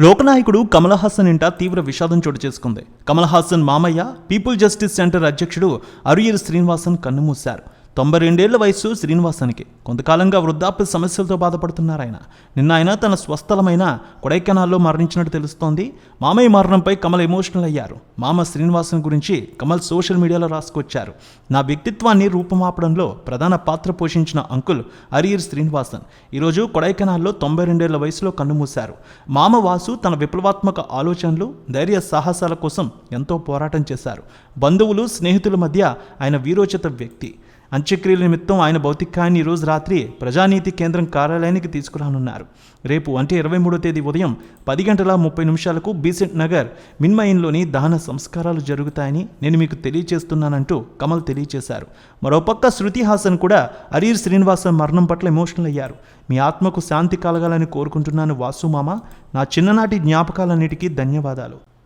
లోకనాయకుడు కమల్ హాసన్ ఇంట తీవ్ర విషాదం చోటు చేసుకుంది. కమల్ హాసన్ మామయ్య పీపుల్ జస్టిస్ సెంటర్ అధ్యక్షుడు అరుయర్ శ్రీనివాసన్ కన్నుమూశారు. తొంభై రెండేళ్ళ వయసు శ్రీనివాసన్కి. కొంతకాలంగా వృద్ధాప్య సమస్యలతో బాధపడుతున్నారు ఆయన. నిన్న ఆయన తన స్వస్థలమైన కొడైకెనాల్లో మరణించినట్టు తెలుస్తోంది. మామయ్య మరణంపై కమల్ ఎమోషనల్ అయ్యారు. మామ శ్రీనివాసన్ గురించి కమల్ సోషల్ మీడియాలో రాసుకొచ్చారు. నా వ్యక్తిత్వాన్ని రూపుమాపడంలో ప్రధాన పాత్ర పోషించిన అంకుల్ అరియర్ శ్రీనివాసన్ ఈరోజు కొడైకెనాల్లో తొంభై రెండేళ్ళ వయసులో కన్నుమూశారు. మామ వాసు తన విప్లవాత్మక ఆలోచనలు ధైర్య సాహసాల కోసం ఎంతో పోరాటం చేశారు. బంధువులు స్నేహితుల మధ్య ఆయన వీరోచిత వ్యక్తి. అంత్యక్రియల నిమిత్తం ఆయన భౌతికాన్ని ఈరోజు రాత్రి ప్రజానీతి కేంద్రం కార్యాలయానికి తీసుకురానున్నారు. రేపు అంటే ఇరవై మూడో తేదీ ఉదయం పది గంటల ముప్పై నిమిషాలకు బీసెంట్ నగర్ మిన్మయిన్లోని దహన సంస్కారాలు జరుగుతాయని నేను మీకు తెలియజేస్తున్నానంటూ కమల్ తెలియజేశారు మరోపక్క శృతి హాసన్ కూడా అరీర్ శ్రీనివాసన్ మరణం పట్ల ఎమోషనల్ అయ్యారు. మీ ఆత్మకు శాంతి కలగాలని కోరుకుంటున్నాను వాసు మామ. నా చిన్ననాటి జ్ఞాపకాలన్నిటికీ ధన్యవాదాలు.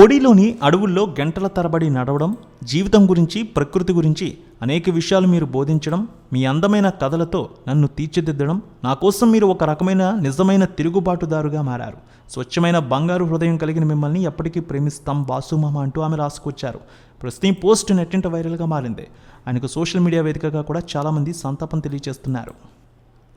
కోడిలోని అడవుల్లో గంటల తరబడి నడవడం జీవితం గురించి ప్రకృతి గురించి అనేక విషయాలు మీరు బోధించడం మీ అందమైన కథలతో నన్ను తీర్చిదిద్దడం నా కోసం మీరు ఒక రకమైన నిజమైన తిరుగుబాటుదారుగా మారారు. స్వచ్ఛమైన బంగారు హృదయం కలిగిన మిమ్మల్ని ఎప్పటికీ ప్రేమిస్తాం వాసుమామ అంటూ ఆమె రాసుకొచ్చారు. ప్రస్తుతం పోస్ట్ నెట్టింట వైరల్గా మారింది. ఆయనకు సోషల్ మీడియా వేదికగా కూడా చాలామంది సంతాపం తెలియజేస్తున్నారు.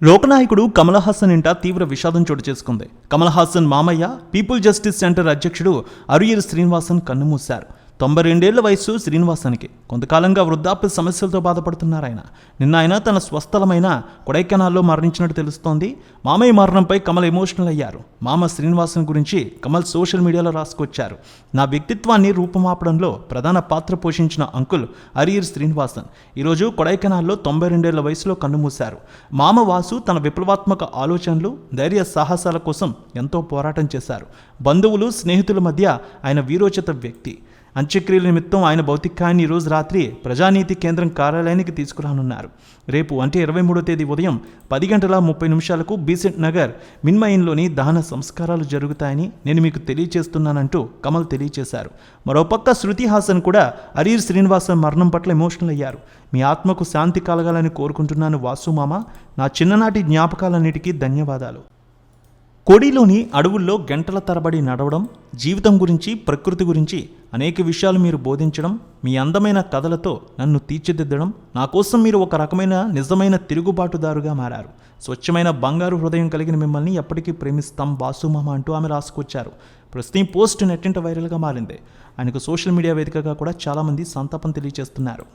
లోకనాయకుడు కమల్ హాసన్ ఇంట తీవ్ర విషాదం చోటు చేసుకుంది. కమల్ హాసన్ మామయ్య పీపుల్ జస్టిస్ సెంటర్ అధ్యక్షుడు అరుయర్ శ్రీనివాసన్ కన్నుమూశారు. తొంభై రెండేళ్ళ వయసు శ్రీనివాసన్కి. కొంతకాలంగా వృద్ధాప్య సమస్యలతో బాధపడుతున్నారు ఆయన. నిన్న ఆయన తన స్వస్థలమైన కొడైకెనాల్లో మరణించినట్టు తెలుస్తోంది. మామయ్య మరణంపై కమల్ ఎమోషనల్ అయ్యారు. మామ శ్రీనివాసన్ గురించి కమల్ సోషల్ మీడియాలో రాసుకొచ్చారు. నా వ్యక్తిత్వాన్ని రూపుమాపడంలో ప్రధాన పాత్ర పోషించిన అంకుల్ అరియర్ శ్రీనివాసన్ ఈరోజు కొడైకెనాల్లో తొంభై రెండేళ్ళ వయసులో కన్నుమూశారు. మామ వాసు తన విప్లవాత్మక ఆలోచనలు ధైర్య సాహసాల కోసం ఎంతో పోరాటం చేశారు. బంధువులు స్నేహితుల మధ్య ఆయన వీరోచిత వ్యక్తి. అంత్యక్రియల నిమిత్తం ఆయన భౌతికాన్ని ఈరోజు రాత్రి ప్రజానీతి కేంద్రం కార్యాలయానికి తీసుకురానున్నారు. రేపు అంటే ఇరవై మూడో తేదీ ఉదయం పది గంటల ముప్పై నిమిషాలకు బీసెంట్ నగర్ మిన్మయిన్లోని దహన సంస్కారాలు జరుగుతాయని నేను మీకు తెలియజేస్తున్నానంటూ కమల్ తెలియజేశారు మరోపక్క శృతి హాసన్ కూడా అరీర్ శ్రీనివాసన్ మరణం పట్ల ఎమోషనల్ అయ్యారు. మీ ఆత్మకు శాంతి కలగాలని కోరుకుంటున్నాను వాసు మామ నా చిన్ననాటి జ్ఞాపకాలన్నిటికీ ధన్యవాదాలు. కోడిలోని అడవుల్లో గంటల తరబడి నడవడం జీవితం గురించి ప్రకృతి గురించి అనేక విషయాలు మీరు బోధించడం మీ అందమైన కథలతో నన్ను తీర్చిదిద్దడం నా కోసం మీరు ఒక రకమైన నిజమైన తిరుగుబాటుదారుగా మారారు. స్వచ్ఛమైన బంగారు హృదయం కలిగిన మిమ్మల్ని ఎప్పటికీ ప్రేమిస్తాం బాసుమామ అంటూ ఆమె రాసుకొచ్చారు. ప్రస్తుతం పోస్ట్ నెట్టింట వైరల్గా మారింది. ఆయనకు సోషల్ మీడియా వేదికగా కూడా చాలామంది సంతాపం తెలియజేస్తున్నారు.